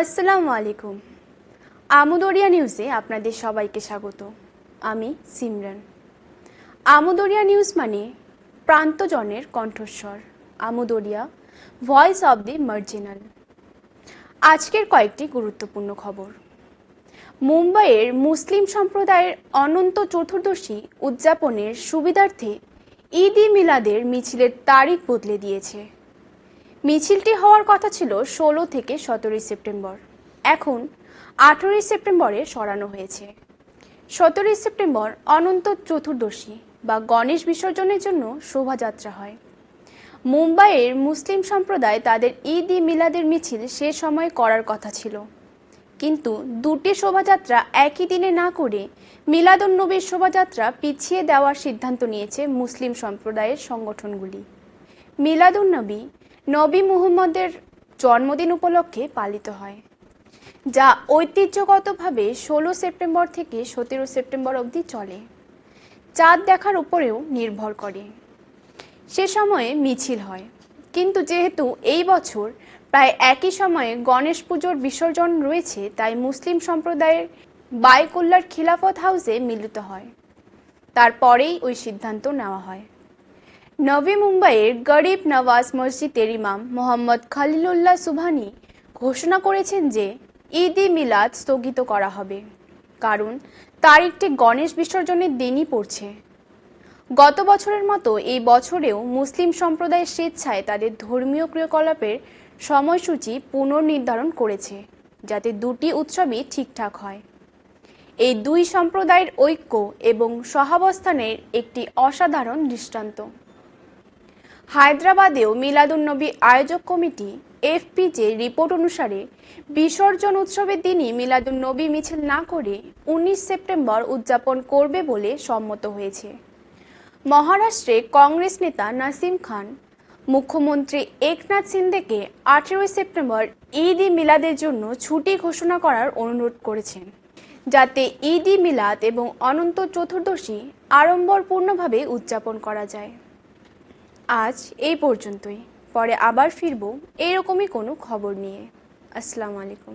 আসসালামু আলাইকুম। আমুদরিয়া নিউজে আপনাদের সবাইকে স্বাগত। আমি সিমরান। আমুদরিয়া নিউজ মানে প্রান্তজনের কণ্ঠস্বর। Amudariya, voice of the marginal. আজকের কয়েকটি গুরুত্বপূর্ণ খবর। মুম্বাইয়ের মুসলিম সম্প্রদায়ের অনন্ত চতুর্দশী উদযাপনের সুবিধার্থে ঈদ মিলাদের মিছিলের তারিখ বদলে দিয়েছে। মিছিলটি হওয়ার কথা ছিল ষোলো থেকে সতেরোই সেপ্টেম্বর। এখন আঠেরোই সেপ্টেম্বরে সরানো হয়েছে। সতেরোই সেপ্টেম্বর অনন্ত চতুর্দশী বা গণেশ বিসর্জনের জন্য শোভাযাত্রা হয়। মুম্বাইয়ের মুসলিম সম্প্রদায় তাদের ঈদ ই মিলাদের মিছিল সে সময় করার কথা ছিল। কিন্তু দুটি শোভাযাত্রা একই দিনে না করে মিলাদুন্নবীর শোভাযাত্রা পিছিয়ে দেওয়ার সিদ্ধান্ত নিয়েছে মুসলিম সম্প্রদায়ের সংগঠনগুলি। মিলাদুন্নবী নবী মুহম্মদের জন্মদিন উপলক্ষে পালিত হয়, যা ঐতিহ্যগতভাবে ষোলো সেপ্টেম্বর থেকে সতেরো সেপ্টেম্বর অবধি চলে। চাঁদ দেখার উপরেও নির্ভর করে। সে সময়ে মিছিল হয়, কিন্তু যেহেতু এই বছর প্রায় একই সময়ে গণেশ পুজোর বিসর্জন রয়েছে, তাই মুসলিম সম্প্রদায়ের বাইকুল্লার খিলাফত হাউসে মিলিত হয়। তারপরেই ওই সিদ্ধান্ত নেওয়া হয়। নবী মুম্বাইয়ের গরিব নওয়াজ মসজিদের ইমাম মোহাম্মদ খালিলুল্লাহ সুবহানি ঘোষণা করেছেন যে ঈদ ই মিলাদ স্থগিত করা হবে। কারণ তারিখটি গণেশ বিসর্জনের দিনই পড়ছে। গত বছরের মতো এই বছরেও মুসলিম সম্প্রদায়ের স্বেচ্ছায় তাদের ধর্মীয় ক্রিয়াকলাপের সময়সূচি পুনর্নির্ধারণ করেছে, যাতে দুটি উৎসবই ঠিকঠাক হয়। এই দুই সম্প্রদায়ের ঐক্য এবং সহাবস্থানের একটি অসাধারণ দৃষ্টান্ত। হায়দ্রাবাদেও মিলাদুন্নবী আয়োজক কমিটি, এফপিজে রিপোর্ট অনুসারে বিসর্জন উৎসবের দিনই মিলাদুন্নবী মিছিল না করে উনিশ সেপ্টেম্বর উদযাপন করবে বলে সম্মত হয়েছে। মহারাষ্ট্রে কংগ্রেস নেতা নাসিম খান, মুখ্যমন্ত্রী একনাথ সিন্দেকে আঠেরোই সেপ্টেম্বর ঈদ ই মিলাদের জন্য ছুটি ঘোষণা করার অনুরোধ করেছেন, যাতে ঈদ মিলাদ এবং অনন্ত চতুর্দশী আড়ম্বরপূর্ণভাবে উদযাপন করা যায়। আজ এই পর্যন্তই। পরে আবার ফিরব এরকমই কোনো খবর নিয়ে। আসসালামু আলাইকুম।